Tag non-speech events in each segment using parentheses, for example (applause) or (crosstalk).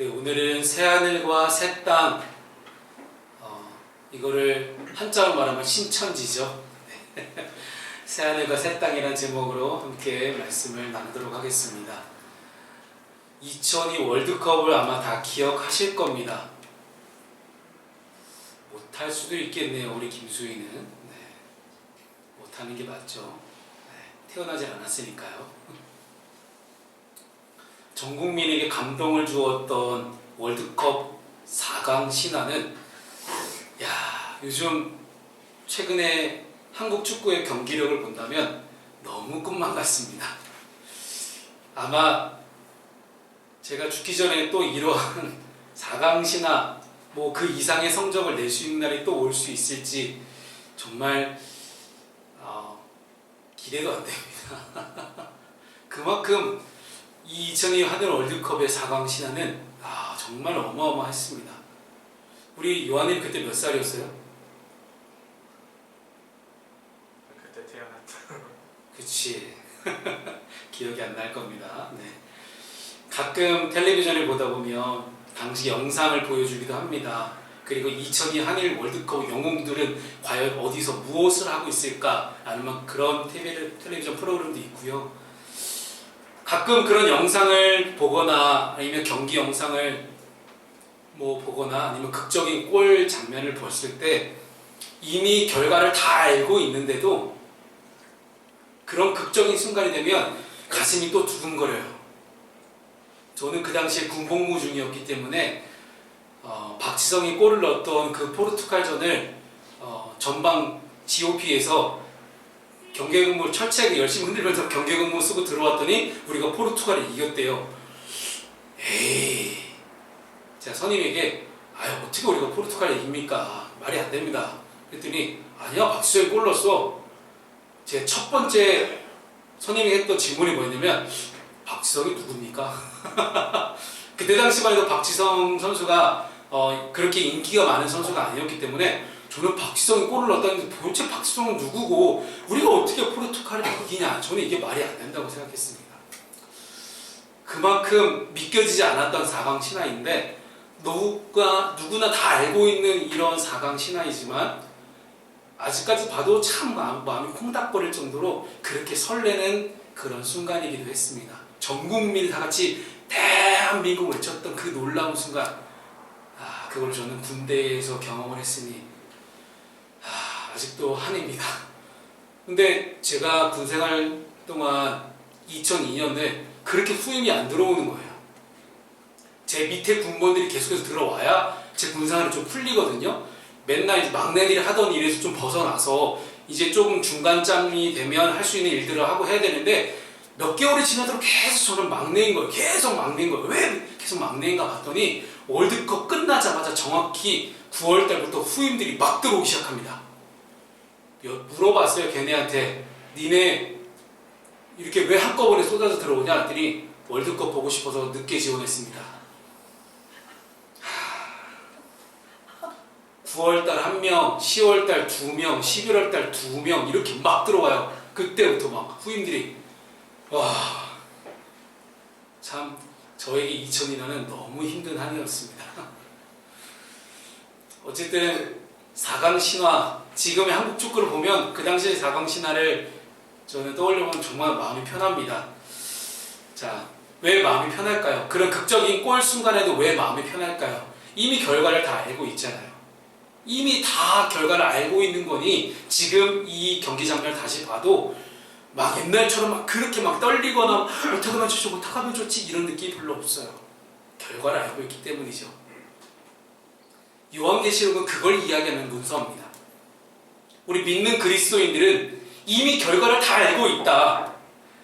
네, 오늘은 새하늘과 새 땅, 어, 이거를 한자로 말하면 신천지죠. 네. (laughs) 새하늘과 새 땅이라는 제목으로 함께 말씀을 나누도록 하겠습니다. 2002 월드컵을 아마 다 기억하실 겁니다. 못할 수도 있겠네요, 우리 김수희는. 네. 못하는 게 맞죠. 네. 태어나지 않았으니까요. (laughs) 전 국민에게 감동을 주었던 월드컵 4강 신화는 야 요즘 최근에 한국 축구의 경기력을 본다면 너무 꿈만 같습니다. 아마 제가 죽기 전에 또 이러한 (laughs) 4강 신화 뭐 그 이상의 성적을 낼 수 있는 날이 또 올 수 있을지 정말 어, 기대도 안 됩니다. (laughs) 그만큼 이2002 하늘 월드컵의 4강 신화는 아, 정말 어마어마했습니다. 우리 요한님 그때 몇 살이었어요? 그때 태어났다. 그치. (laughs) 기억이 안 날 겁니다. 네. 가끔 텔레비전을 보다 보면 당시 영상을 보여주기도 합니다. 그리고 2002 한일 월드컵 영웅들은 과연 어디서 무엇을 하고 있을까? 아니면 그런 텔레- 텔레비전 프로그램도 있고요. 가끔 그런 영상을 보거나 아니면 경기 영상을 뭐 보거나 아니면 극적인 골 장면을 봤을 때 이미 결과를 다 알고 있는데도 그런 극적인 순간이 되면 가슴이 또 두근거려요. 저는 그 당시에 군복무 중이었기 때문에 어, 박지성이 골을 넣었던 그 포르투갈전을 어, 전방 GOP에서 경계 근무 철저하게 열심히 흔들면서 경계 근무 쓰고 들어왔더니 우리가 포르투갈이 이겼대요. 에이, 제가 선임에게 아 어떻게 우리가 포르투갈이 이깁니까? 말이 안 됩니다. 그랬더니 아니야 박지성이 골 넣었어. 제 첫 번째 선임이 했던 질문이 뭐였냐면 박지성이 누굽니까? (laughs) 그때 당시만 해도 박지성 선수가 어, 그렇게 인기가 많은 선수가 아니었기 때문에 저는 박지성이 골을 넣었다는데 도대체 박지성은 누구고 우리가 어떻게 포르투갈을 이기냐 저는 이게 말이 안 된다고 생각했습니다. 그만큼 믿겨지지 않았던 4강 신화인데 누가 누구나 다 알고 있는 이런 4강 신화이지만 아직까지 봐도 참 마음, 마음이 콩닥거릴 정도로 그렇게 설레는 그런 순간이기도 했습니다. 전 국민이 다 같이 대한민국 외쳤던 그 놀라운 순간 아 그걸 저는 군대에서 경험을 했으니 아, 아직도 한입니다. 근데 제가 군 생활 동안 2002년에 그렇게 후임이 안 들어오는 거예요. 제 밑에 군번들이 계속해서 들어와야 제 군생활이 좀 풀리거든요. 맨날 막내들이 하던 일에서 좀 벗어나서 이제 조금 중간짬이 되면 할 수 있는 일들을 하고 해야 되는데 몇 개월이 지나도록 계속 저는 막내인 거예요. 계속 막내인 거예요. 왜 계속 막내인가 봤더니 월드컵 끝나자마자 정확히 9월 달부터 후임들이 막 들어오기 시작합니다. 여- 물어봤어요. 걔네한테 니네 이렇게 왜 한꺼번에 쏟아져 들어오냐 했더니 월드컵 보고 싶어서 늦게 지원했습니다. 9월달 한 명, 10월달 두 명, 11월달 두 명 이렇게 막 들어와요. 그때부터 막 후임들이 와, 참 저에게 2002년은 너무 힘든 한 해였습니다. (laughs) 어쨌든 4강 신화, 지금의 한국 축구를 보면 그 당시의 4강 신화를 저는 떠올려보면 정말 마음이 편합니다. 자, 왜 마음이 편할까요? 그런 극적인 골 순간에도 왜 마음이 편할까요? 이미 결과를 다 알고 있잖아요. 이미 다 결과를 알고 있는 거니 지금 이 경기 장면을 다시 봐도 막 옛날처럼 막 그렇게 막 떨리거나 어떻게 하면 좋지 어떻게 하면 좋지 이런 느낌이 별로 없어요. 결과를 알고 있기 때문이죠. 요한계시록은 그걸 이야기하는 문서입니다. 우리 믿는 그리스도인들은 이미 결과를 다 알고 있다.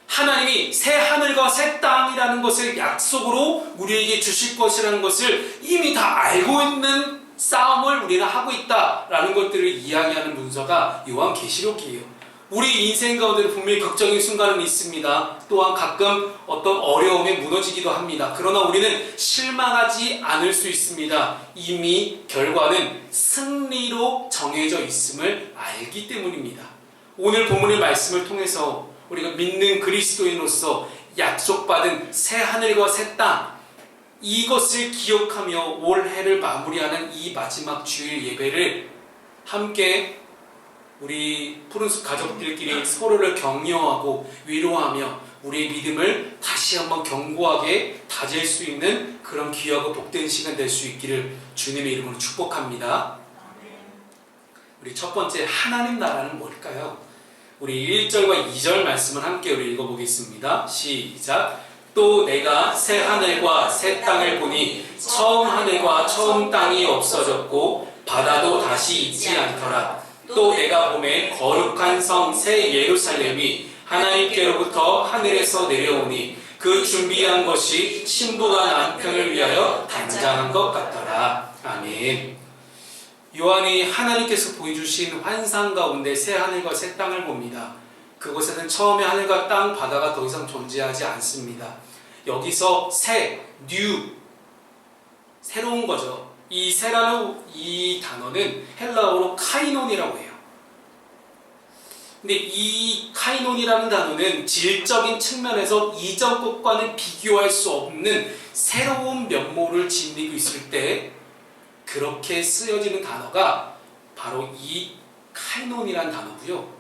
하나님이 새 하늘과 새 땅이라는 것을 약속으로 우리에게 주실 것이라는 것을 이미 다 알고 있는 싸움을 우리는 하고 있다라는 것들을 이야기하는 문서가 요한 계시록이에요. 우리 인생 가운데 분명히 극적인 순간은 있습니다. 또한 가끔 어떤 어려움에 무너지기도 합니다. 그러나 우리는 실망하지 않을 수 있습니다. 이미 결과는 승리로 정해져 있음을 알기 때문입니다. 오늘 본문의 말씀을 통해서 우리가 믿는 그리스도인으로서 약속받은 새 하늘과 새 땅, 이것을 기억하며 올 해를 마무리하는 이 마지막 주일 예배를 함께 우리 푸른숲 가족들끼리 서로를 격려하고 위로하며 우리의 믿음을 다시 한번 견고하게 다질 수 있는 그런 귀하고 복된 시간 될 수 있기를 주님의 이름으로 축복합니다. 우리 첫 번째 하나님 나라는 뭘까요? 우리 1절과 2절 말씀을 함께 우리 읽어보겠습니다. 시작. 또 내가 새 하늘과 새 땅을 보니 처음 하늘과 처음 땅이 없어졌고 바다도 다시 있지 않더라. 또 내가 봄에 거룩한 성 새 예루살렘이 하나님께로부터 하늘에서 내려오니 그 준비한 것이 신부가 남편을 위하여 단장한 것 같더라. 아멘. 요한이 하나님께서 보여주신 환상 가운데 새 하늘과 새 땅을 봅니다. 그곳에는 처음에 하늘과 땅, 바다가 더 이상 존재하지 않습니다. 여기서 새, new, 새로운 거죠. 이 새라는 이 단어는 헬라어로 카이논이라고 해요. 근데 이 카이논이라는 단어는 질적인 측면에서 이전 것과는 비교할 수 없는 새로운 면모를 지니고 있을 때 그렇게 쓰여지는 단어가 바로 이 카이논이라는 단어고요.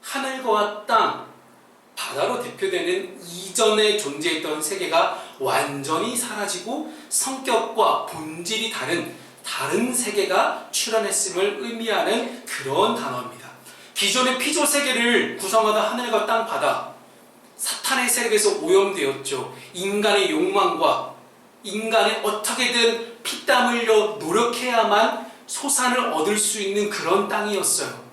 하늘과 땅, 바다로 대표되는 이전에 존재했던 세계가 완전히 사라지고 성격과 본질이 다른 다른 세계가 출현했음을 의미하는 그런 단어입니다. 기존의 피조 세계를 구성하던 하늘과 땅, 바다, 사탄의 세력에서 오염되었죠. 인간의 욕망과 인간의 어떻게든 피땀 흘려 노력해야만 소산을 얻을 수 있는 그런 땅이었어요.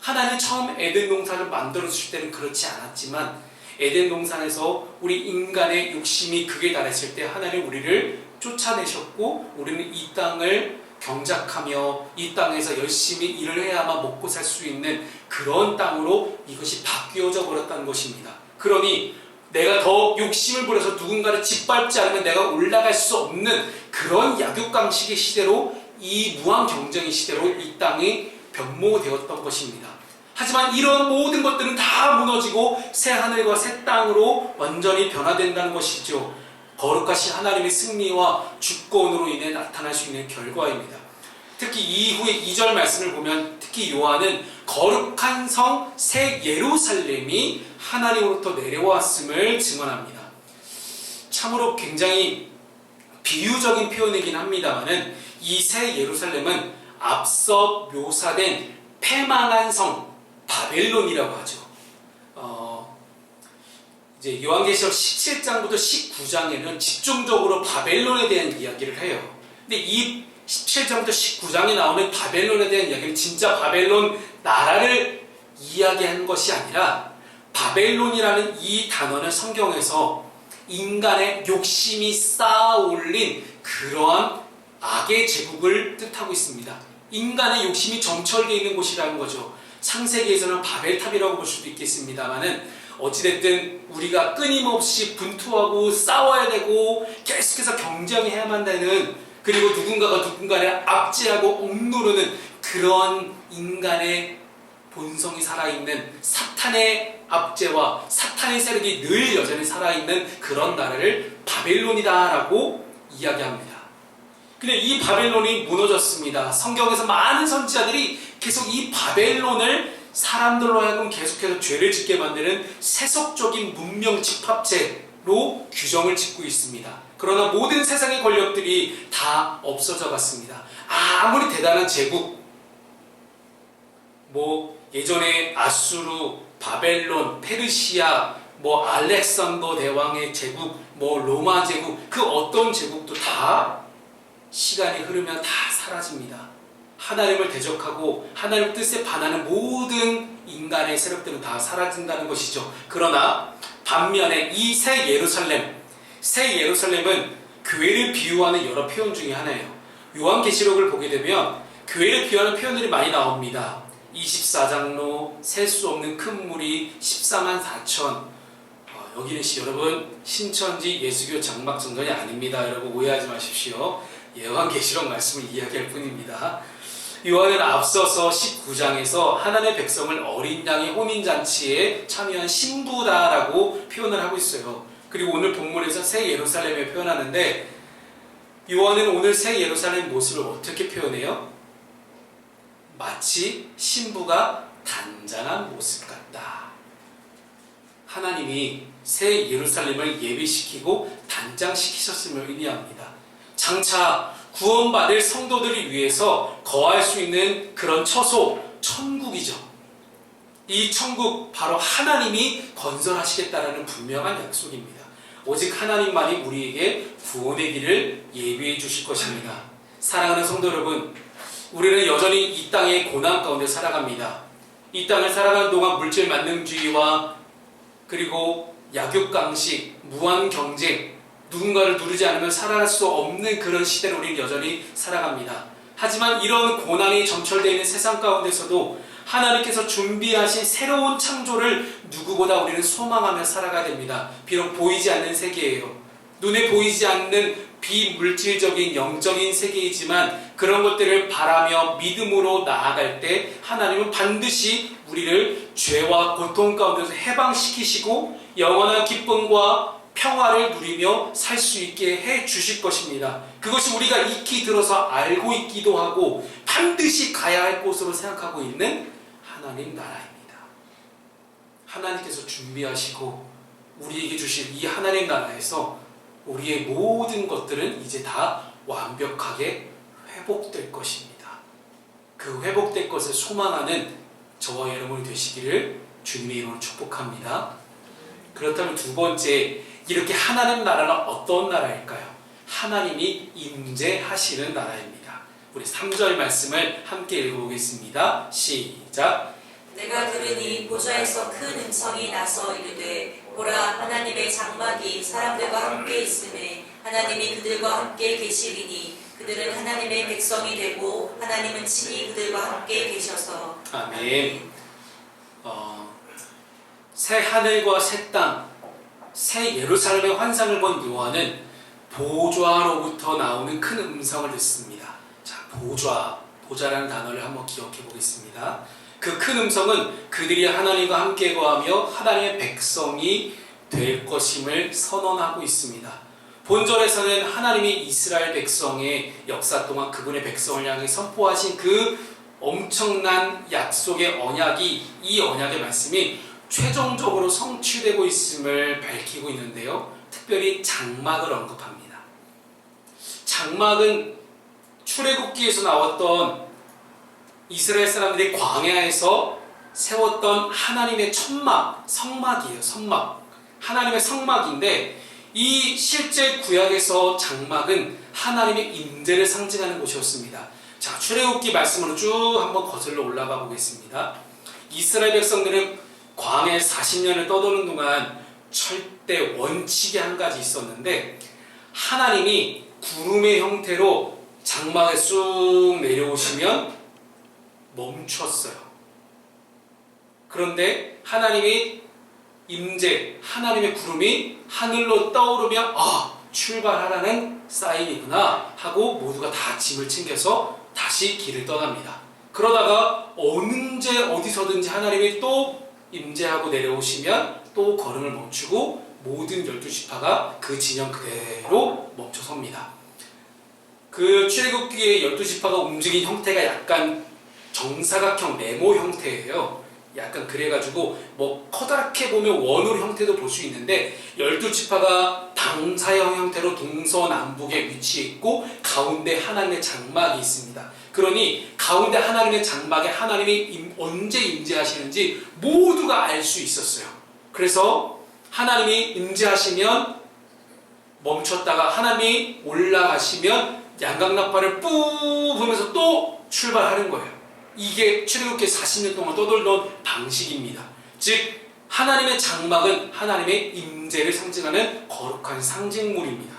하나님 처음 에덴 동산을 만들어 주실 때는 그렇지 않았지만 에덴 동산에서 우리 인간의 욕심이 극에 달했을 때 하나님 우리를 쫓아내셨고 우리는 이 땅을 경작하며 이 땅에서 열심히 일을 해야만 먹고 살 수 있는 그런 땅으로 이것이 바뀌어져 버렸다는 것입니다. 그러니 내가 더 욕심을 부려서 누군가를 짓밟지 않으면 내가 올라갈 수 없는 그런 약육강식의 시대로 이 무한 경쟁의 시대로 이 땅이 변모되었던 것입니다. 하지만 이런 모든 것들은 다 무너지고 새 하늘과 새 땅으로 완전히 변화된다는 것이죠. 거룩하신 하나님의 승리와 주권으로 인해 나타날 수 있는 결과입니다. 특히 이후의 2절 말씀을 보면 특히 요한은 거룩한 성 새 예루살렘이 하나님으로부터 내려왔음을 증언합니다. 참으로 굉장히 비유적인 표현이긴 합니다만은 이 새 예루살렘은 앞서 묘사된 패망한 성 바벨론이라고 하죠. 어, 이제 요한계시록 17장부터 19장에는 집중적으로 바벨론에 대한 이야기를 해요. 근데 이 17장부터 19장에 나오는 바벨론에 대한 이야기는 진짜 바벨론 나라를 이야기한 것이 아니라 바벨론이라는 이 단어는 성경에서 인간의 욕심이 쌓아 올린 그러한 악의 제국을 뜻하고 있습니다. 인간의 욕심이 점철되어 있는 곳이라는 거죠. 창세기에서는 바벨탑이라고 볼 수도 있겠습니다만은 어찌됐든 우리가 끊임없이 분투하고 싸워야 되고 계속해서 경쟁해야만 되는 그리고 누군가가 누군가를 압제하고 억누르는 그런 인간의 본성이 살아있는 사탄의 압제와 사탄의 세력이 늘 여전히 살아있는 그런 나라를 바벨론이다라고 이야기합니다. 근데 이 바벨론이 무너졌습니다. 성경에서 많은 선지자들이 계속 이 바벨론을 사람들로 하여금 계속해서 죄를 짓게 만드는 세속적인 문명 집합체로 규정을 짓고 있습니다. 그러나 모든 세상의 권력들이 다 없어져 갔습니다. 아무리 대단한 제국, 뭐 예전에 아수르, 바벨론, 페르시아, 뭐 알렉산더 대왕의 제국, 뭐 로마 제국, 그 어떤 제국도 다 시간이 흐르면 다 사라집니다. 하나님을 대적하고 하나님 뜻에 반하는 모든 인간의 세력들은 다 사라진다는 것이죠. 그러나 반면에 이 새 예루살렘, 새 예루살렘은 교회를 비유하는 여러 표현 중에 하나예요. 요한계시록을 보게 되면 교회를 비유하는 표현들이 많이 나옵니다. 24장로, 셀 수 없는 큰 물이 14만 4천. 어, 여기는 시, 여러분 신천지 예수교 장막성전이 아닙니다. 여러분 오해하지 마십시오. 예언계시록 말씀을 이야기할 뿐입니다. 요한은 앞서서 19장에서 하나님의 백성을 어린 양의 혼인잔치에 참여한 신부다라고 표현을 하고 있어요. 그리고 오늘 본문에서 새 예루살렘을 표현하는데 요한은 오늘 새 예루살렘 모습을 어떻게 표현해요? 마치 신부가 단장한 모습 같다. 하나님이 새 예루살렘을 예비시키고 단장시키셨음을 의미합니다. 장차 구원받을 성도들을 위해서 거할 수 있는 그런 처소, 천국이죠. 이 천국 바로 하나님이 건설하시겠다라는 분명한 약속입니다. 오직 하나님만이 우리에게 구원의 길을 예비해 주실 것입니다. 사랑하는 성도 여러분, 우리는 여전히 이 땅의 고난 가운데 살아갑니다. 이 땅을 살아가는 동안 물질 만능주의와 그리고 약육강식, 무한 경쟁, 누군가를 누르지 않으면 살아갈 수 없는 그런 시대를 우리는 여전히 살아갑니다. 하지만 이런 고난이 점철되어 있는 세상 가운데서도 하나님께서 준비하신 새로운 창조를 누구보다 우리는 소망하며 살아가야 됩니다. 비록 보이지 않는 세계예요. 눈에 보이지 않는 비물질적인 영적인 세계이지만 그런 것들을 바라며 믿음으로 나아갈 때 하나님은 반드시 우리를 죄와 고통 가운데서 해방시키시고 영원한 기쁨과 평화를 누리며 살 수 있게 해 주실 것입니다. 그것이 우리가 익히 들어서 알고 있기도 하고 반드시 가야 할 곳으로 생각하고 있는 하나님 나라입니다. 하나님께서 준비하시고 우리에게 주실 이 하나님 나라에서 우리의 모든 것들은 이제 다 완벽하게 회복될 것입니다. 그 회복될 것을 소망하는 저와 여러분이 되시기를 주님의 이름으로 축복합니다. 그렇다면 두 번째, 이렇게 하나님 나라는 어떤 나라일까요? 하나님이 임재하시는 나라입니다. 우리 3절 말씀을 함께 읽어보겠습니다. 시작. 내가 들으니 보좌에서 큰 음성이 나서 이르되 보라 하나님의 장막이 사람들과 함께 있음에 하나님이 그들과 함께 계시리니 그들은 하나님의 백성이 되고 하나님은 친히 그들과 함께 계셔서 아멘. 어, 새 하늘과 새 땅, 새 예루살렘의 환상을 본 요한은 보좌로부터 나오는 큰 음성을 듣습니다. 자, 보좌, 보좌라는 단어를 한번 기억해 보겠습니다. 그 큰 음성은 그들이 하나님과 함께 거하며 하나님의 백성이 될 것임을 선언하고 있습니다. 본절에서는 하나님이 이스라엘 백성의 역사 동안 그분의 백성을 향해 선포하신 그 엄청난 약속의 언약이 이 언약의 말씀이 최종적으로 성취되고 있음을 밝히고 있는데요. 특별히 장막을 언급합니다. 장막은 출애굽기에서 나왔던 이스라엘 사람들이 광야에서 세웠던 하나님의 천막, 성막이에요. 성막. 하나님의 성막인데 이 실제 구약에서 장막은 하나님의 임재를 상징하는 곳이었습니다. 자, 출애굽기 말씀으로 쭉 한번 거슬러 올라가 보겠습니다. 이스라엘 백성들은 광해 40년을 떠도는 동안 절대 원칙이 한 가지 있었는데 하나님이 구름의 형태로 장막에 쑥 내려오시면 멈췄어요. 그런데 하나님이 임재, 하나님의 구름이 하늘로 떠오르며 아 출발하라는 사인이구나 하고 모두가 다 짐을 챙겨서 다시 길을 떠납니다. 그러다가 언제 어디서든지 하나님이 또 임재하고 내려오시면 또 걸음을 멈추고 모든 열두 지파가 그 진영 그대로 멈춰섭니다. 그 출애굽기의 열두 지파가 움직인 형태가 약간 정사각형 네모 형태예요. 약간 그래가지고 뭐 커다랗게 보면 원으로 형태도 볼 수 있는데 열두 지파가 당사형 형태로 동서남북에 위치해 있고 가운데 하나님의 장막이 있습니다. 그러니 가운데 하나님의 장막에 하나님이 임- 언제 임재하시는지 모두가 알 수 있었어요. 그래서 하나님이 임재하시면 멈췄다가 하나님이 올라가시면 양강나팔을 뿌 부면서 또 출발하는 거예요. 이게 출애굽기 40년 동안 떠돌던 방식입니다. 즉 하나님의 장막은 하나님의 임재를 상징하는 거룩한 상징물입니다.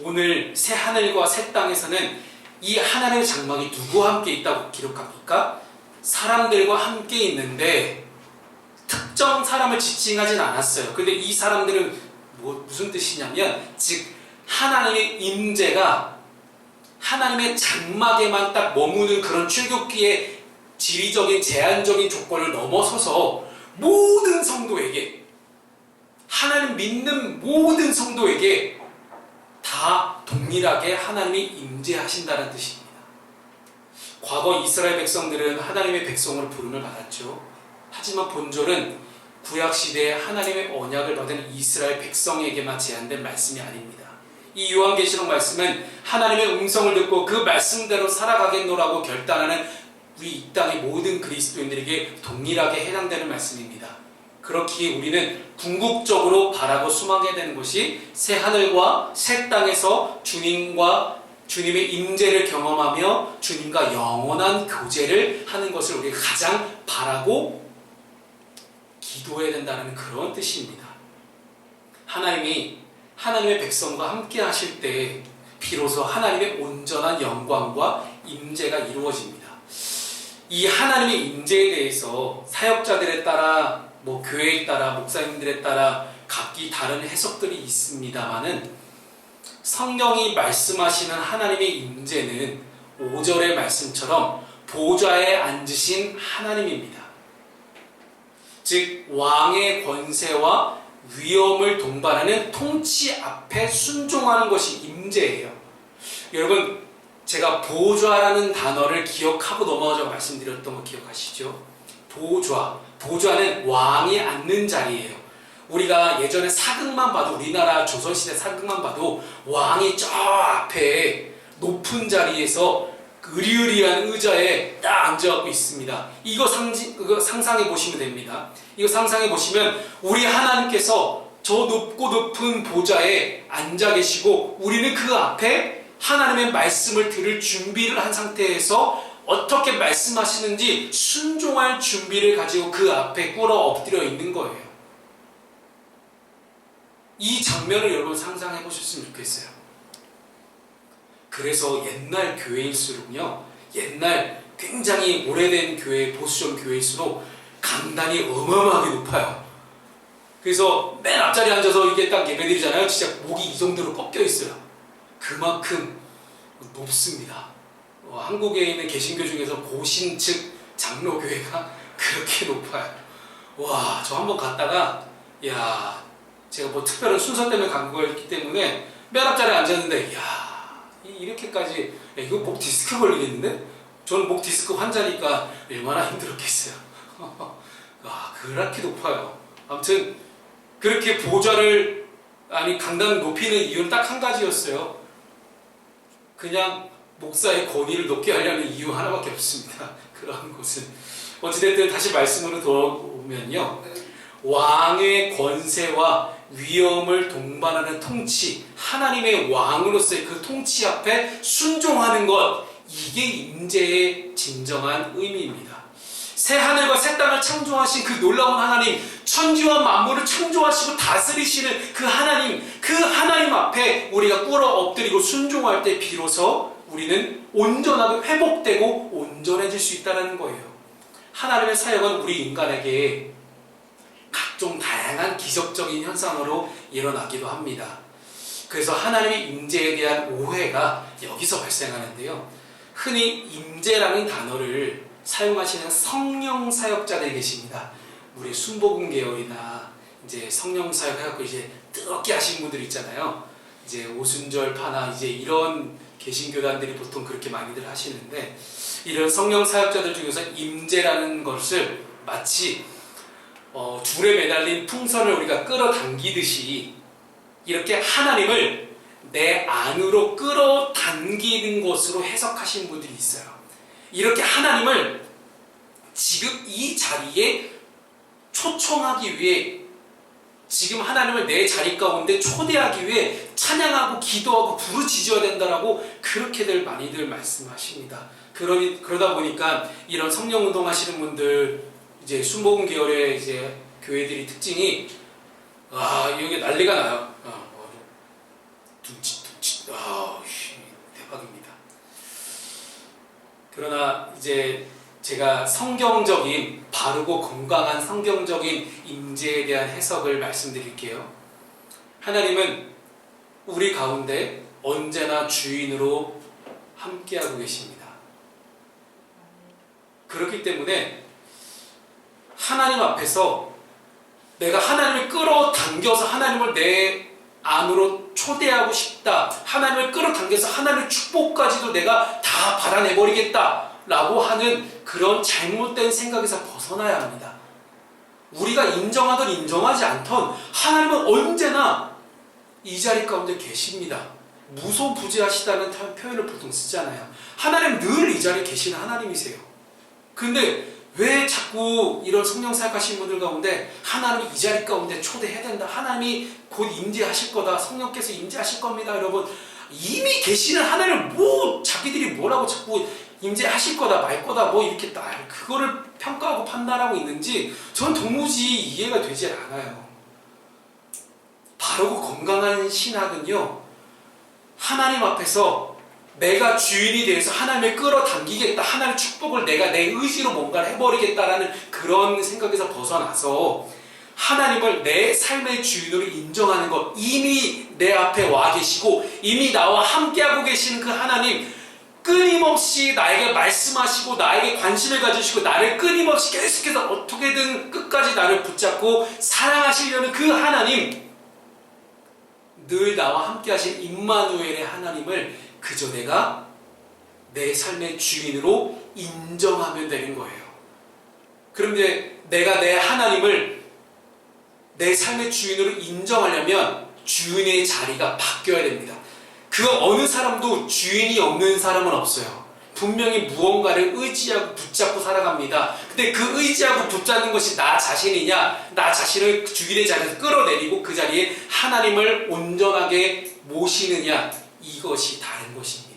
오늘 새 하늘과 새 땅에서는 이 하나님의 장막이 누구와 함께 있다고 기록합니까? 사람들과 함께 있는데 특정 사람을 지칭하진 않았어요. 근데 이 사람들은 뭐, 무슨 뜻이냐면 즉 하나님의 임재가 하나님의 장막에만 딱 머무는 그런 출교기의 지리적인 제한적인 조건을 넘어서서 모든 성도에게 하나님 믿는 모든 성도에게 다 동일하게 하나님이 임재하신다는 뜻입니다. 과거 이스라엘 백성들은 하나님의 백성으로 부름을 받았죠. 하지만 본절은 구약 시대에 하나님의 언약을 받은 이스라엘 백성에게만 제한된 말씀이 아닙니다. 이 요한계시록 말씀은 하나님의 음성을 듣고 그 말씀대로 살아가겠노라고 결단하는 우리 이 땅의 모든 그리스도인들에게 동일하게 해당되는 말씀입니다. 그렇기에 우리는 궁극적으로 바라고 수망해야 되는 것이 새 하늘과 새 땅에서 주님과 주님의 임재를 경험하며 주님과 영원한 교제를 하는 것을 우리가 가장 바라고 기도해야 된다는 그런 뜻입니다. 하나님이 하나님의 백성과 함께 하실 때 비로소 하나님의 온전한 영광과 임재가 이루어집니다. 이 하나님의 임재에 대해서 사역자들에 따라 뭐 교회에 따라 목사님들에 따라 각기 다른 해석들이 있습니다만은 성경이 말씀하시는 하나님의 임재는 5절의 말씀처럼 보좌에 앉으신 하나님입니다. 즉 왕의 권세와 위엄을 동반하는 통치 앞에 순종하는 것이 임재예요. 여러분 제가 보좌라는 단어를 기억하고 넘어가자고 말씀드렸던 거 기억하시죠? 보좌. 보좌는 왕이 앉는 자리예요. 우리가 예전에 사극만 봐도 우리나라 조선시대 사극만 봐도 왕이 저 앞에 높은 자리에서 의리의리한 의자에 딱 앉아갖고 있습니다. 이거 상상해 보시면 됩니다. 이거 상상해 보시면 우리 하나님께서 저 높고 높은 보좌에 앉아 계시고 우리는 그 앞에 하나님의 말씀을 들을 준비를 한 상태에서 어떻게 말씀하시는지 순종할 준비를 가지고 그 앞에 꿇어 엎드려 있는 거예요. 이 장면을 여러분 상상해 보셨으면 좋겠어요. 그래서 옛날 교회일수록요, 옛날 굉장히 오래된 교회, 보수적 교회일수록 강단이 어마어마하게 높아요. 그래서 맨 앞자리에 앉아서 이게 딱 예배드리잖아요. 진짜 목이 이 정도로 꺾여 있어요. 그만큼 높습니다. 어, 한국에 있는 개신교 중에서 고신측 장로교회가 (laughs) 그렇게 높아요. 와, 저 한번 갔다가, 야, 제가 뭐 특별한 순서 때문에 간 거였기 때문에 맨 앞자리에 앉았는데, 야, 이- 이렇게까지, 야, 이거 목 디스크 걸리겠는데? 저는 목 디스크 환자니까 얼마나 힘들었겠어요. (laughs) 와, 그렇게 높아요. 아무튼, 그렇게 보좌를, 아니, 강단을 높이는 이유는 딱 한 가지였어요. 그냥 목사의 권위를 높게 하려는 이유 하나밖에 없습니다. (laughs) 그런 곳은. 어찌됐든 다시 말씀으로 돌아오면요. 왕의 권세와 위엄을 동반하는 통치, 하나님의 왕으로서의 그 통치 앞에 순종하는 것, 이게 임재의 진정한 의미입니다. 새 하늘과 새 땅을 창조하신 그 놀라운 하나님, 천지와 만물을 창조하시고 다스리시는 그 하나님, 그 하나님 앞에 우리가 꿇어 엎드리고 순종할 때 비로소 우리는 온전하게 회복되고 온전해질 수 있다는 거예요. 하나님의 사역은 우리 인간에게 각종 다양한 기적적인 현상으로 일어나기도 합니다. 그래서 하나님의 임재에 대한 오해가 여기서 발생하는데요. 흔히 임재라는 단어를 사용하시는 성령 사역자들이 계십니다. 우리 순복음 계열이나 이제 성령 사역 해갖고 이제 뜨겁게 하신 분들 있잖아요. 이제 오순절 파나 이제 이런 개신교단들이 보통 그렇게 많이들 하시는데 이런 성령 사역자들 중에서 임재라는 것을 마치 어, 줄에 매달린 풍선을 우리가 끌어당기듯이 이렇게 하나님을 내 안으로 끌어당기는 것으로 해석하신 분들이 있어요. 이렇게 하나님을 지금 이 자리에 초청하기 위해 지금 하나님을 내 자리 가운데 초대하기 위해 찬양하고 기도하고 부르짖어야 된다라고 그렇게들 많이들 말씀하십니다. 그러니 그러다 보니까 이런 성령 운동 하시는 분들 이제 순복음 계열의 이제 교회들이 특징이 아 여기 난리가 나요. 아, 뭐, 둠칫 둠칫 아 씨, 대박입니다. 그러나 이제 제가 성경적인 바르고 건강한 성경적인 임재에 대한 해석을 말씀드릴게요. 하나님은 우리 가운데 언제나 주인으로 함께하고 계십니다. 그렇기 때문에 하나님 앞에서 내가 하나님을 끌어당겨서 하나님을 내 안으로 초대하고 싶다. 하나님을 끌어당겨서 하나님의 축복까지도 내가 다 받아내버리겠다 라고 하는 그런 잘못된 생각에서 벗어나야 합니다. 우리가 인정하든 인정하지 않던 하나님은 언제나 이 자리 가운데 계십니다. 무소부지하시다는 타- 표현을 보통 쓰잖아요. 하나님 늘 이 자리에 계시는 하나님이세요. 근데 왜 자꾸 이런 성령 사역하시는 분들 가운데 하나님이 이 자리 가운데 초대해야 된다. 하나님이 곧 임재하실 거다. 성령께서 임재하실 겁니다. 여러분 이미 계시는 하나님을 뭐 자기들이 뭐라고 자꾸 임재하실 거다 말 거다 뭐 이렇게 딱 그거를 평가하고 판단하고 있는지 전 도무지 이해가 되지 않아요. 바르고 건강한 신학은요 하나님 앞에서 내가 주인이 돼서 하나님을 끌어당기겠다. 하나님의 축복을 내가 내 의지로 뭔가를 해버리겠다라는 그런 생각에서 벗어나서 하나님을 내 삶의 주인으로 인정하는 것. 이미 내 앞에 와 계시고 이미 나와 함께하고 계시는 그 하나님 끊임없이 나에게 말씀하시고 나에게 관심을 가지시고 나를 끊임없이 계속해서 어떻게든 끝까지 나를 붙잡고 사랑하시려는 그 하나님 늘 나와 함께 하신 임마누엘의 하나님을 그저 내가 내 삶의 주인으로 인정하면 되는 거예요. 그런데 내가 내 하나님을 내 삶의 주인으로 인정하려면 주인의 자리가 바뀌어야 됩니다. 그 어느 사람도 주인이 없는 사람은 없어요. 분명히 무언가를 의지하고 붙잡고 살아갑니다. 근데 그 의지하고 붙잡는 것이 나 자신이냐, 나 자신을 주인의 자리에서 끌어내리고 그 자리에 하나님을 온전하게 모시느냐, 이것이 다른 것입니다.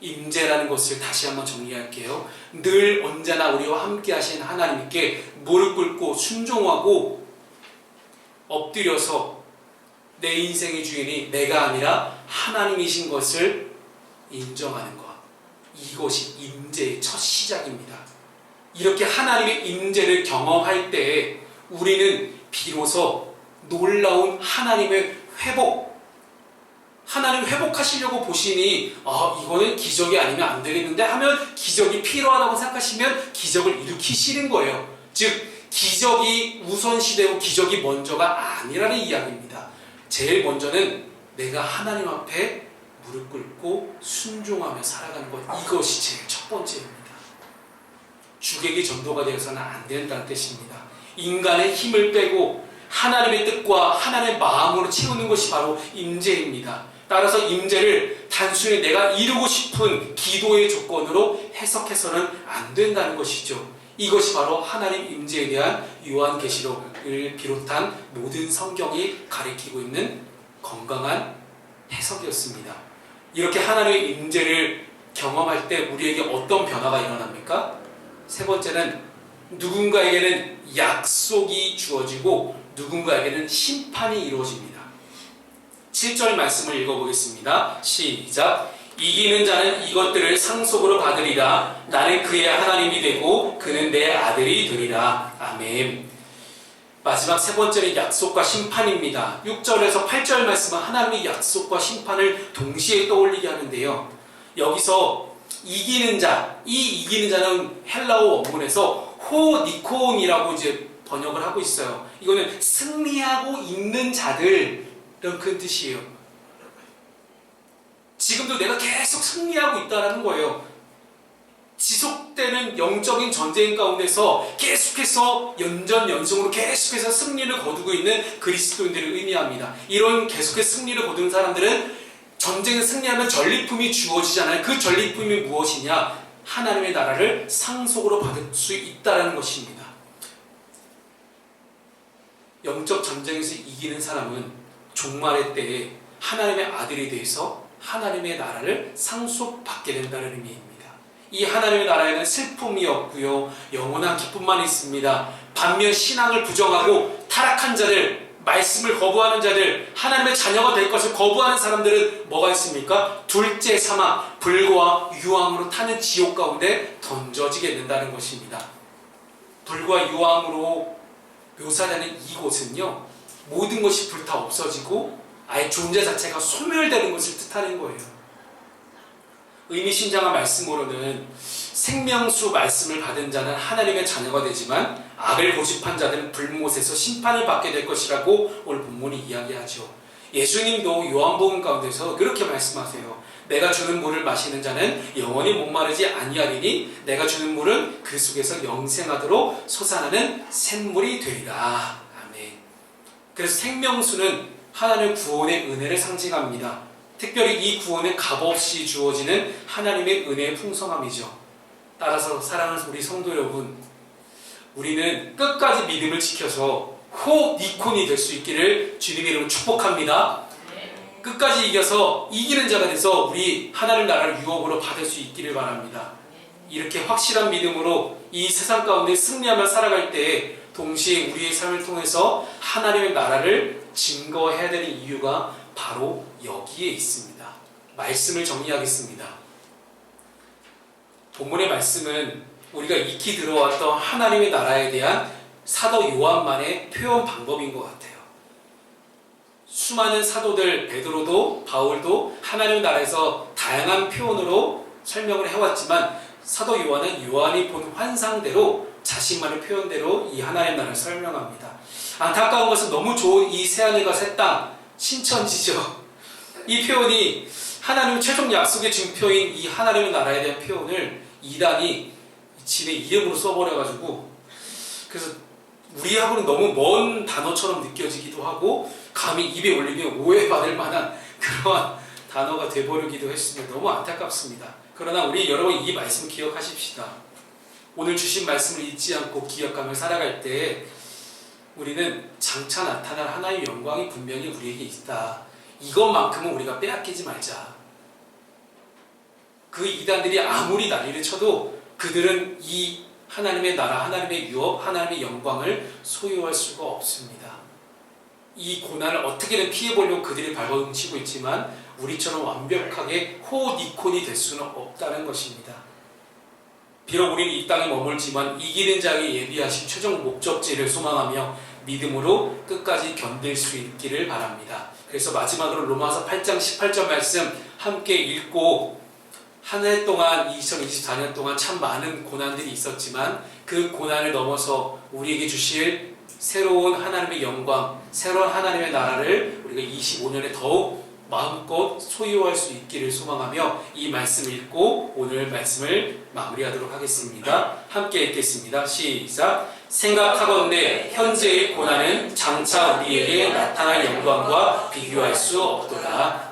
임재라는 것을 다시 한번 정리할게요. 늘 언제나 우리와 함께 하신 하나님께 무릎 꿇고 순종하고 엎드려서 내 인생의 주인이 내가 아니라 하나님이신 것을 인정하는 것. 이것이 임재의 첫 시작입니다. 이렇게 하나님의 임재를 경험할 때 우리는 비로소 놀라운 하나님의 회복, 하나님 회복하시려고 보시니 아 이거는 기적이 아니면 안 되겠는데 하면 기적이 필요하다고 생각하시면 기적을 일으키시는 거예요. 즉 기적이 우선시되고 기적이 먼저가 아니라는 이야기입니다. 제일 먼저는 내가 하나님 앞에 무릎 꿇고 순종하며 살아가는 것 이것이 제일 첫 번째입니다. 주객이 전도가 되어서는 안 된다는 뜻입니다. 인간의 힘을 빼고 하나님의 뜻과 하나님의 마음으로 채우는 것이 바로 임재입니다. 따라서 임재를 단순히 내가 이루고 싶은 기도의 조건으로 해석해서는 안 된다는 것이죠. 이것이 바로 하나님 임재에 대한 요한계시록 을 비롯한 모든 성경이 가리키고 있는 건강한 해석이었습니다. 이렇게 하나님의 임재를 경험할 때 우리에게 어떤 변화가 일어납니까? 세 번째는 누군가에게는 약속이 주어지고 누군가에게는 심판이 이루어집니다. 7절 말씀을 읽어보겠습니다. 시작. 이기는 자는 이것들을 상속으로 받으리라. 나는 그의 하나님이 되고 그는 내 아들이 되리라. 아멘. 마지막 세 번째는 약속과 심판입니다. 6절에서 8절 말씀은 하나님의 약속과 심판을 동시에 떠올리게 하는데요. 여기서 이기는 자, 이 이기는 자는 헬라어 원문에서 호니콘이라고 이제 번역을 하고 있어요. 이거는 승리하고 있는 자들 이런 그 뜻이에요. 지금도 내가 계속 승리하고 있다는 거예요. 지속되는 영적인 전쟁 가운데서 계속해서 연전 연승으로 계속해서 승리를 거두고 있는 그리스도인들을 의미합니다. 이런 계속해서 승리를 거두는 사람들은 전쟁에 승리하면 전리품이 주어지잖아요. 그 전리품이 무엇이냐? 하나님의 나라를 상속으로 받을 수 있다는 것입니다. 영적 전쟁에서 이기는 사람은 종말의 때에 하나님의 아들이 돼서 하나님의 나라를 상속받게 된다는 의미입니다. 이 하나님의 나라에는 슬픔이 없고요. 영원한 기쁨만 있습니다. 반면 신앙을 부정하고 타락한 자들, 말씀을 거부하는 자들, 하나님의 자녀가 될 것을 거부하는 사람들은 뭐가 있습니까? 둘째 사망, 불과 유황으로 타는 지옥 가운데 던져지게 된다는 것입니다. 불과 유황으로 묘사되는 이곳은요, 모든 것이 불타 없어지고 아예 존재 자체가 소멸되는 것을 뜻하는 거예요. 의미심장한 말씀으로는 생명수 말씀을 받은 자는 하나님의 자녀가 되지만 악을 고집한 자들은 불못에서 심판을 받게 될 것이라고 오늘 본문이 이야기하죠. 예수님도 요한복음 가운데서 그렇게 말씀하세요. 내가 주는 물을 마시는 자는 영원히 목마르지 아니하리니 내가 주는 물은 그 속에서 영생하도록 솟아나는 샘물이 되리라. 아멘. 그래서 생명수는 하나님 구원의 은혜를 상징합니다. 특별히 이 구원은 값없이 주어지는 하나님의 은혜의 풍성함이죠. 따라서 사랑하는 우리 성도 여러분, 우리는 끝까지 믿음을 지켜서 호 니콘이 될 수 있기를 주님의 이름으로 축복합니다. 끝까지 이겨서 이기는 자가 돼서 우리 하나님 나라를 유업으로 받을 수 있기를 바랍니다. 이렇게 확실한 믿음으로 이 세상 가운데 승리하며 살아갈 때 동시에 우리의 삶을 통해서 하나님의 나라를 증거해야 되는 이유가 바로 여기에 있습니다. 말씀을 정리하겠습니다. 본문의 말씀은 우리가 익히 들어왔던 하나님의 나라에 대한 사도 요한만의 표현 방법인 것 같아요. 수많은 사도들 베드로도 바울도 하나님의 나라에서 다양한 표현으로 설명을 해왔지만 사도 요한은 요한이 본 환상대로 자신만의 표현대로 이 하나님의 나라를 설명합니다. 안타까운 것은 너무 좋은 이 새하늘과 새 땅 신천지죠. 이 표현이 하나님의 최종 약속의 증표인 이 하나님의 나라에 대한 표현을 이단이 집의 이름으로 써버려가지고 그래서 우리하고는 너무 먼 단어처럼 느껴지기도 하고 감히 입에 올리면 오해받을 만한 그러한 단어가 돼버리기도 했으니 너무 안타깝습니다. 그러나 우리 여러분 이 말씀 기억하십시다. 오늘 주신 말씀을 잊지 않고 기억하며 살아갈 때 우리는 장차 나타날 하나의 영광이 분명히 우리에게 있다. 이것만큼은 우리가 빼앗기지 말자. 그 이단들이 아무리 난리를 쳐도 그들은 이 하나님의 나라, 하나님의 유업, 하나님의 영광을 소유할 수가 없습니다. 이 고난을 어떻게든 피해보려고 그들이 발버둥치고 있지만 우리처럼 완벽하게 호니콘이 될 수는 없다는 것입니다. 비록 우리는 이 땅에 머물지만 이기는 자에게 예비하신 최종 목적지를 소망하며 믿음으로 끝까지 견딜 수 있기를 바랍니다. 그래서 마지막으로 로마서 8장 18절 말씀 함께 읽고 한 해 동안 2024년 동안 참 많은 고난들이 있었지만 그 고난을 넘어서 우리에게 주실 새로운 하나님의 영광, 새로운 하나님의 나라를 우리가 25년에 더욱 마음껏 소유할 수 있기를 소망하며 이 말씀을 읽고 오늘 말씀을 마무리하도록 하겠습니다. 함께 읽겠습니다. 시작. 생각하건대 현재의 고난은 장차 우리에게 나타날 영광과 비교할 수 없도다.